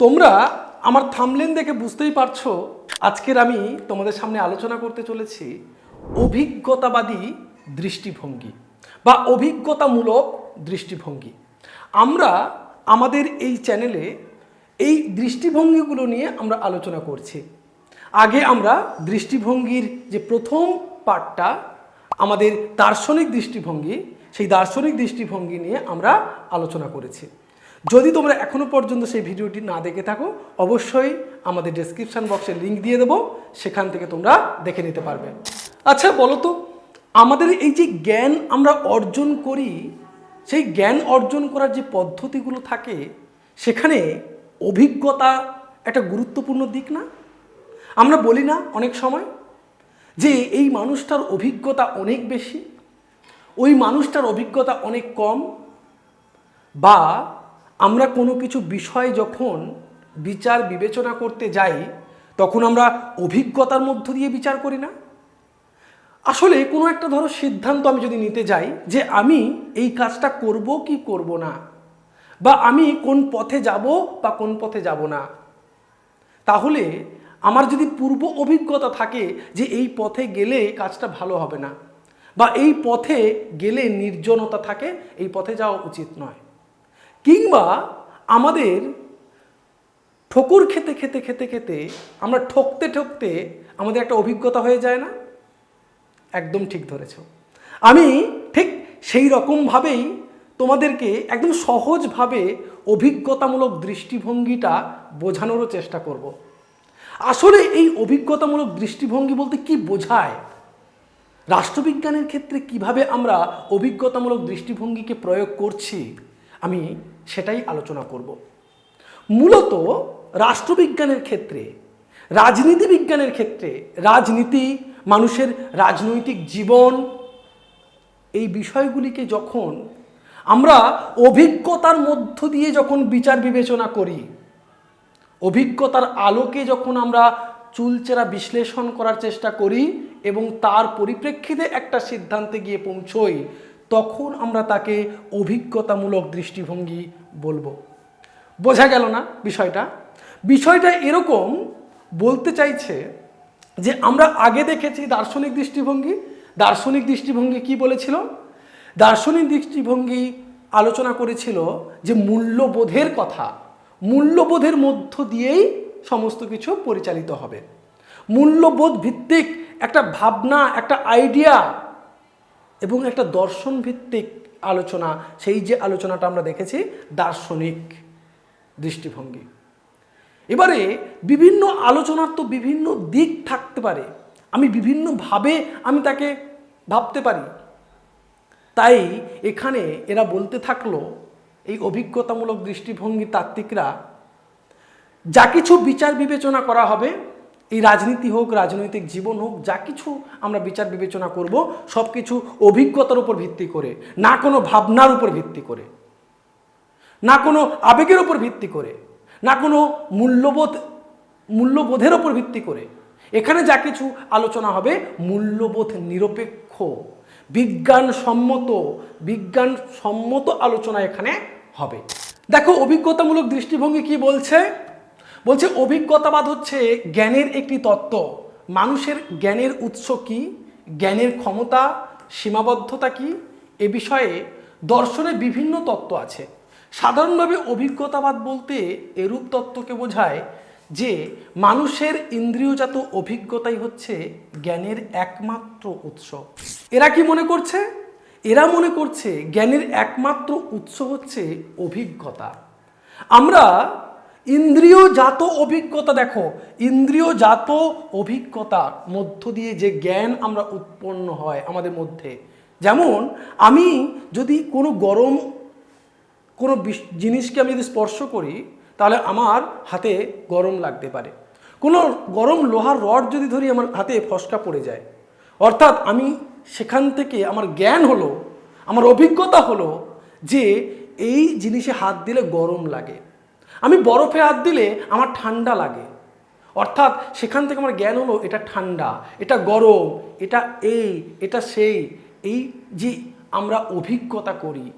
তোমরা আমার থামলেন দেখে বুঝতেই পারছ, আজকের আমি তোমাদের সামনে আলোচনা করতে চলেছি অভিজ্ঞতাবাদী দৃষ্টিভঙ্গি বা অভিজ্ঞতামূলক দৃষ্টিভঙ্গি। আমরা আমাদের এই চ্যানেলে এই দৃষ্টিভঙ্গিগুলো নিয়ে আমরা আলোচনা করছি। আগে আমরা দৃষ্টিভঙ্গির যে প্রথম পার্টটা আমাদের দার্শনিক দৃষ্টিভঙ্গি, সেই দার্শনিক দৃষ্টিভঙ্গি নিয়ে আমরা আলোচনা করেছি। যদি তোমরা এখনও পর্যন্ত সেই ভিডিওটি না দেখে থাকো, অবশ্যই আমাদের ডেসক্রিপশন বক্সে লিংক দিয়ে দেবো, সেখান থেকে তোমরা দেখে নিতে পারবে। আচ্ছা বলো তো, আমাদের এই যে জ্ঞান আমরা অর্জন করি, সেই জ্ঞান অর্জন করার যে পদ্ধতিগুলো থাকে, সেখানে অভিজ্ঞতা একটা গুরুত্বপূর্ণ দিক না? আমরা বলি না অনেক সময় যে এই মানুষটার অভিজ্ঞতা অনেক বেশি, ওই মানুষটার অভিজ্ঞতা অনেক কম, বা আমরা কোনো কিছু বিষয় যখন বিচার বিবেচনা করতে যাই, তখন আমরা অভিজ্ঞতার মধ্য দিয়ে বিচার করি না। আসলে কোনো একটা ধরো সিদ্ধান্ত আমি যদি নিতে যাই যে আমি এই কাজটা করব কি করব না, বা আমি কোন পথে যাব বা কোন পথে যাব না, তাহলে আমার যদি পূর্ব অভিজ্ঞতা থাকে যে এই পথে গেলে কাজটা ভালো হবে না, বা এই পথে গেলে নির্জনতা থাকে, এই পথে যাওয়া উচিত নয়। কিংবা আমাদের ঠকুর খেতে খেতে খেতে খেতে আমরা ঠকতে ঠকতে আমাদের একটা অভিজ্ঞতা হয়ে যায় না? একদম ঠিক ধরেছ। আমি ঠিক সেই রকমভাবেই তোমাদেরকে একদম সহজভাবে অভিজ্ঞতামূলক দৃষ্টিভঙ্গিটা বোঝানোরও চেষ্টা করব। আসলে এই অভিজ্ঞতামূলক দৃষ্টিভঙ্গি বলতে কি বোঝায়? রাষ্ট্রবিজ্ঞানের ক্ষেত্রে কীভাবে আমরা অভিজ্ঞতামূলক দৃষ্টিভঙ্গিকে প্রয়োগ করছি? আমি সেটাই আলোচনা করব। মূলত রাষ্ট্রবিজ্ঞানের ক্ষেত্রে, রাজনীতি বিজ্ঞানের ক্ষেত্রে, রাজনীতি, মানুষের রাজনৈতিক জীবন, এই বিষয়গুলিকে যখন আমরা অভিজ্ঞতার মধ্য দিয়ে যখন বিচার বিবেচনা করি, অভিজ্ঞতার আলোকে যখন আমরা চুলচেরা বিশ্লেষণ করার চেষ্টা করি এবং তার পরিপ্রেক্ষিতে একটা সিদ্ধান্তে গিয়ে পৌঁছই তখন আমরা তাকে অভিজ্ঞতামূলক দৃষ্টিভঙ্গি বলব। বোঝা গেল না বিষয়টা? বিষয়টা এরকম বলতে চাইছে যে আমরা আগে দেখেছি দার্শনিক দৃষ্টিভঙ্গি। দার্শনিক দৃষ্টিভঙ্গি কি বলেছিল? দার্শনিক দৃষ্টিভঙ্গি আলোচনা করেছিল যে মূল্যবোধের কথা। মূল্যবোধের মধ্য দিয়েই সমস্ত কিছু পরিচালিত হবে। মূল্যবোধ ভিত্তিক একটা ভাবনা, একটা আইডিয়া এবং একটা দর্শন ভিত্তিক আলোচনা, সেই যে আলোচনাটা আমরা দেখেছি, দার্শনিক দৃষ্টিভঙ্গি। এবারে বিভিন্ন আলোচনার তো বিভিন্ন দিক থাকতে পারে। আমি বিভিন্নভাবে আমি তাকে ভাবতে পারি। তাই এখানে এরা বলতে থাকল, এই অভিজ্ঞতামূলক দৃষ্টিভঙ্গি তাত্ত্বিকরা, যা কিছু বিচার বিবেচনা করা হবে এই রাজনীতি হোক, রাজনৈতিক জীবন হোক, যা কিছু আমরা বিচার বিবেচনা করব, সব কিছু অভিজ্ঞতার উপর ভিত্তি করে, না কোনো ভাবনার উপর ভিত্তি করে, না কোনো আবেগের উপর ভিত্তি করে, না কোনো মূল্যবোধ, মূল্যবোধের ওপর ভিত্তি করে। এখানে যা কিছু আলোচনা হবে, মূল্যবোধ নিরপেক্ষ বিজ্ঞান সম্মত বিজ্ঞান আলোচনা এখানে হবে। দেখো, অভিজ্ঞতামূলক দৃষ্টিভঙ্গি কি বলছে? বলছে, অভিজ্ঞতাবাদ হচ্ছে জ্ঞানের একটি তত্ত্ব। মানুষের জ্ঞানের উৎস কি? জ্ঞানের ক্ষমতা, সীমাবদ্ধতা কি? এ বিষয়ে দর্শনে বিভিন্ন তত্ত্ব আছে। সাধারণভাবে অভিজ্ঞতাবাদ বলতে এরূপ তত্ত্বকে বোঝায় যে, মানুষের ইন্দ্রিয়জাত অভিজ্ঞতাই হচ্ছে জ্ঞানের একমাত্র উৎস। এরা কি মনে করছে? এরা মনে করছে জ্ঞানের একমাত্র উৎস হচ্ছে অভিজ্ঞতা। আমরা ইন্দ্রিয়জাত অভিজ্ঞতা দেখো। ইন্দ্রিয়জাত অভিজ্ঞতার মধ্য দিয়ে যে জ্ঞান আমরা উৎপন্ন হয় আমাদের মধ্যে। যেমন, আমি যদি কোনো গরম কোনো জিনিসকে আমি যদি স্পর্শ করি, তাহলে আমার হাতে গরম লাগতে পারে। কোনো গরম লোহার রড যদি ধরি, আমার হাতে ফসকা পড়ে যায়। অর্থাৎ আমি সেখান থেকে আমার জ্ঞান হলো, আমার অভিজ্ঞতা হলো যে এই জিনিসে হাত দিলে গরম লাগে। আমি বরফে হাত দিলে আমার ঠান্ডা লাগে। অর্থাৎ সেখান থেকে আমার জ্ঞান হলো, এটা ঠান্ডা, এটা গরম, এটা এই, এটা সেই, এই যে আমরা অভিজ্ঞতা করি।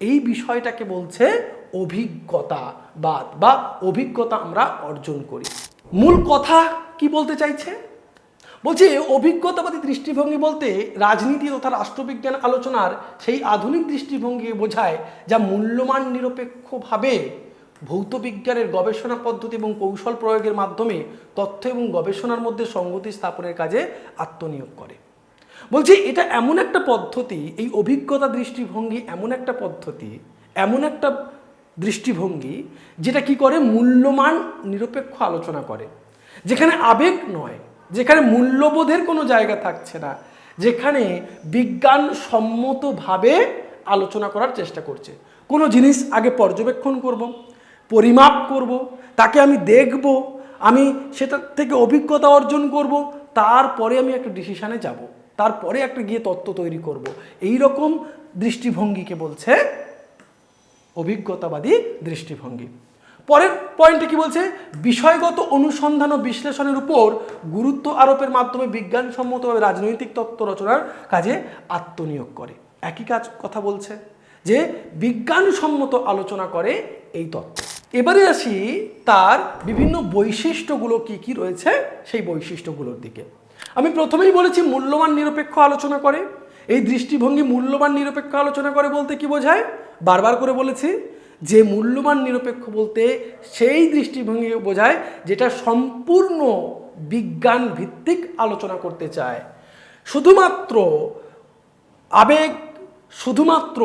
এই বিষয়টাকে বলছে অভিজ্ঞতা বাদ বা অভিজ্ঞতা আমরা অর্জন করি। মূল কথা কি বলতে চাইছে? বলছে, অভিজ্ঞতাবাদী দৃষ্টিভঙ্গি বলতে রাজনীতি তথা রাষ্ট্রবিজ্ঞান আলোচনার সেই আধুনিক দৃষ্টিভঙ্গি বোঝায় যা মূল্যমান নিরপেক্ষভাবে ভৌত বিজ্ঞানের গবেষণা পদ্ধতি এবং কৌশল প্রয়োগের মাধ্যমে তথ্য এবং গবেষণার মধ্যে সঙ্গতি স্থাপনের কাজে আত্মনিয়োগ করে। বলছি, এটা এমন একটা পদ্ধতি, এই অভিজ্ঞতা দৃষ্টিভঙ্গি এমন একটা পদ্ধতি, এমন একটা দৃষ্টিভঙ্গি, যেটা কি করে মূল্যমান নিরপেক্ষ আলোচনা করে। যেখানে আবেগ নয়, যেখানে মূল্যবোধের কোনো জায়গা থাকছে না, যেখানে বিজ্ঞান সম্মতভাবে আলোচনা করার চেষ্টা করছে। কোনো জিনিস আগে পর্যবেক্ষণ করব পরিমাপ করব, তাকে আমি দেখব, আমি সেটার থেকে অভিজ্ঞতা অর্জন করব, তারপরে আমি একটা ডিসিশানে যাব, তারপরে একটা গিয়ে তত্ত্ব তৈরি করব। এই রকম দৃষ্টিভঙ্গিকে বলছে অভিজ্ঞতাবাদী দৃষ্টিভঙ্গি। পরের পয়েন্টে কি বলছে? বিষয়গত অনুসন্ধান ও বিশ্লেষণের উপর গুরুত্ব আরোপের মাধ্যমে বিজ্ঞানসম্মতভাবে রাজনৈতিক তত্ত্ব রচনার কাজে আত্মনিয়োগ করে। একই কাজ কথা বলছে যে, বিজ্ঞানসম্মত আলোচনা করে এই তত্ত্ব। এবারে আসি তার বিভিন্ন বৈশিষ্ট্যগুলো কি কি রয়েছে সেই বৈশিষ্ট্যগুলোর দিকে। আমি প্রথমেই বলেছি মূল্যবান নিরপেক্ষ আলোচনা করে। এই দৃষ্টিভঙ্গি মূল্যবান নিরপেক্ষ আলোচনা করে বলতে কি বোঝায়? বারবার করে বলেছি, যে মূল্যবান নিরপেক্ষ বলতে সেই দৃষ্টিভঙ্গি বোঝায় যেটা সম্পূর্ণ বিজ্ঞান ভিত্তিক আলোচনা করতে চায়। শুধুমাত্র আবেগ, শুধুমাত্র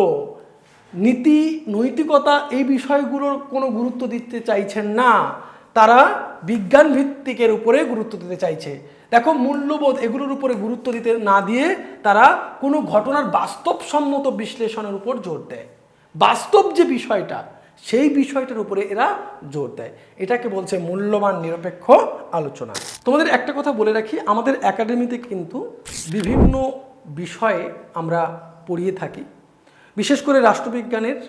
নীতি, নৈতিকতা এই বিষয়গুলোর কোনো গুরুত্ব দিতে চাইছেন না। তারা বিজ্ঞান ভিত্তিকের উপরে গুরুত্ব দিতে চাইছে। দেখো, মূল্যবোধ এগুলোর উপরে গুরুত্ব দিতে না দিয়ে তারা কোনো ঘটনার বাস্তবসম্মত বিশ্লেষণের উপর জোর দেয়। বাস্তব যে বিষয়টা, সেই বিষয়টার উপরে এরা জোর দেয়। এটাকে বলছে মূল্যবান নিরপেক্ষ আলোচনা। তোমাদের একটা কথা বলে রাখি, আমাদের একাডেমিতে কিন্তু বিভিন্ন বিষয়ে আমরা পড়িয়ে থাকি। বিশেষ করে রাষ্ট্রবিজ্ঞানের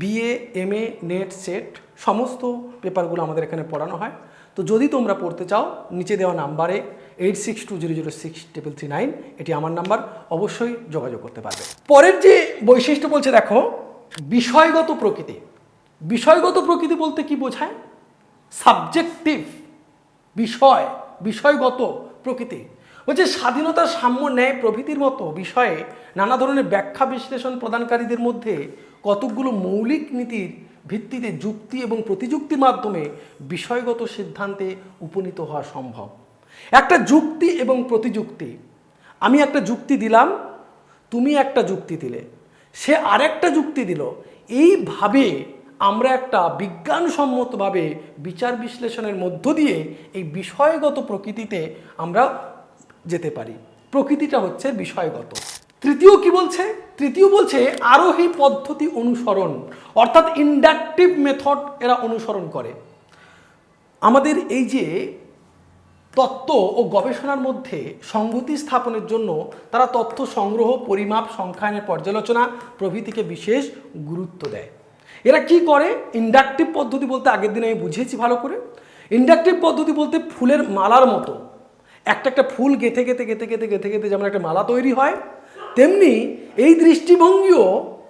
BA M A NET, SET সমস্ত পেপারগুলো আমাদের এখানে পড়ানো হয়। তো যদি তোমরা পড়তে চাও, নিচে দেওয়া নাম্বারে eight six two zero zero six triple three nine এটি আমার নাম্বার, অবশ্যই যোগাযোগ করতে পারবে। পরের যে বৈশিষ্ট্য বলছে, দেখো, বিষয়গত প্রকৃতি। বিষয়গত প্রকৃতি বলতে কি বোঝায়? সাবজেক্টিভ বিষয়, বিষয়গত প্রকৃতি। বলছে স্বাধীনতা সাম্য ন্যায় প্রভৃতির মতো বিষয়ে নানা ধরনের ব্যাখ্যা বিশ্লেষণ প্রদানকারীদের মধ্যে কতকগুলো মৌলিক নীতির ভিত্তিতে যুক্তি এবং প্রতিযুক্তির মাধ্যমে বিষয়গত সিদ্ধান্তে উপনীত হওয়া সম্ভব। একটা যুক্তি এবং প্রতিযুক্তি। আমি একটা যুক্তি দিলাম, তুমি একটা যুক্তি দিলে। সে আরেকটা যুক্তি দিল। এইভাবে আমরা একটা বিজ্ঞানসম্মতভাবে বিচার বিশ্লেষণের মধ্য দিয়ে এই বিষয়গত প্রকৃতিতে আমরা যেতে পারি। প্রকৃতিটা হচ্ছে বিষয়গত। তৃতীয় কি বলছে? তৃতীয় বলছে আরোহী পদ্ধতি অনুসরণ, অর্থাৎ ইন্ডাকটিভ মেথড এরা অনুসরণ করে। আমাদের এই যে তত্ত্ব ও গবেষণার মধ্যে সংহতি স্থাপনের জন্য তারা তথ্য সংগ্রহ, পরিমাপ, সংখ্যায়নের পর্যালোচনা প্রভৃতিকে বিশেষ গুরুত্ব দেয়। এরা কি করে? ইন্ডাকটিভ পদ্ধতি বলতে আগের দিন আমি বুঝিয়েছি ভালো করে। ইন্ডাকটিভ পদ্ধতি বলতে ফুলের মালার মতো। একটা একটা ফুল গেঁথে গেঁথে গেঁথে গেঁথে গেঁথে গেঁথে যেমন একটা মালা তৈরি হয়, তেমনি এই দৃষ্টিভঙ্গিও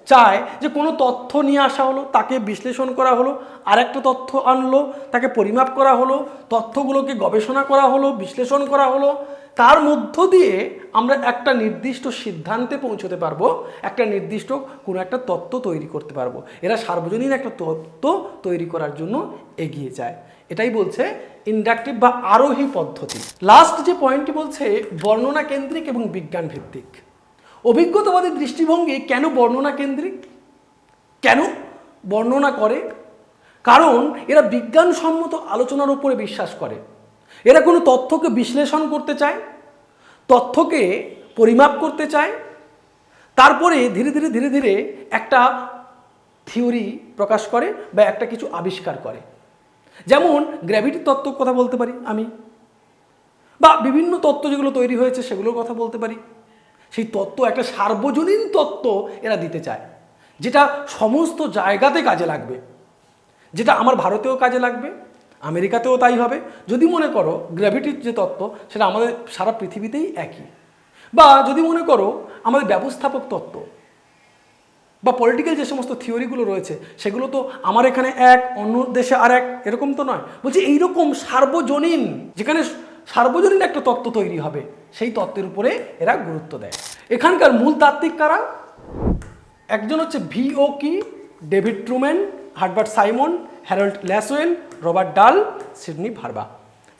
চায় যে কোনো তথ্য নিয়ে আসা হলো, তাকে বিশ্লেষণ করা হলো আর একটা তথ্য আনলো, তাকে পরিমাপ করা হলো, তথ্যগুলোকে গবেষণা করা হলো, বিশ্লেষণ করা হলো, তার মধ্য দিয়ে আমরা একটা নির্দিষ্ট সিদ্ধান্তে পৌঁছতে পারব, একটা নির্দিষ্ট কোনো একটা তত্ত্ব তৈরি করতে পারব। এরা সার্বজনীন একটা তত্ত্ব তৈরি করার জন্য এগিয়ে যায়। এটাই বলছে ইন্ডাকটিভ বা আরোহী পদ্ধতি। লাস্ট যে পয়েন্টটি বলছে, বর্ণনা কেন্দ্রিক এবং বিজ্ঞান ভিত্তিক। অভিজ্ঞতাবাদী দৃষ্টিভঙ্গি কেন বর্ণনা কেন্দ্রিক? কেন বর্ণনা করে? কারণ এরা বিজ্ঞানসম্মত আলোচনার উপরে বিশ্বাস করে। এরা কোনো তথ্যকে বিশ্লেষণ করতে চায়, তথ্যকে পরিমাপ করতে চায়, তারপরে ধীরে ধীরে ধীরে ধীরে একটা থিওরি প্রকাশ করে বা একটা কিছু আবিষ্কার করে। যেমন গ্র্যাভিটির তত্ত্ব কথা বলতে পারি আমি। বা বিভিন্ন তত্ত্ব যেগুলো তৈরি হয়েছে সেগুলোর কথা বলতে পারি। সেই তত্ত্ব একটা সার্বজনীন তত্ত্ব এরা দিতে চায়, যেটা সমস্ত জায়গাতে কাজে লাগবে, যেটা আমার ভারতেও কাজে লাগবে, আমেরিকাতেও তাই হবে। যদি মনে করো গ্র্যাভিটির যে তত্ত্ব, সেটা আমাদের সারা পৃথিবীতেই একই। বা যদি মনে করো আমাদের ব্যবস্থাপক তত্ত্ব বা পলিটিক্যাল যে সমস্ত থিওরিগুলো রয়েছে, সেগুলো তো আমার এখানে এক, অন্য দেশে আর এক, এরকম তো নয়। বলছি এইরকম সার্বজনীন, যেখানে সার্বজনীন একটা তত্ত্ব তৈরি হবে, সেই তত্ত্বের উপরে এরা গুরুত্ব দেয়। এখানকার মূল তাত্ত্বিক কারা? একজন হচ্ছে V O Key? David Truman, Herbert Simon, Harold Lasswell, Robert Dahl, Sidney Verba.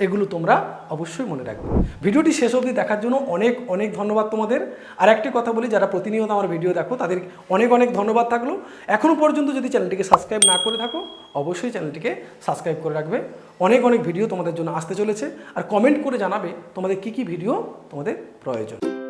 এগুলো তোমরা অবশ্যই মনে রাখবে। ভিডিওটি শেষ অবধি দেখার জন্য অনেক অনেক ধন্যবাদ তোমাদের। আর একটি কথা বলি, যারা প্রতিনিয়ত আমার ভিডিও দেখো, তাদের অনেক অনেক ধন্যবাদ থাকল। এখনও পর্যন্ত যদি চ্যানেলটিকে সাবস্ক্রাইব না করে থাকো, অবশ্যই চ্যানেলটিকে সাবস্ক্রাইব করে রাখবে। অনেক অনেক ভিডিও তোমাদের জন্য আসতে চলেছে। আর কমেন্ট করে জানাবে তোমাদের কি কি ভিডিও তোমাদের প্রয়োজন।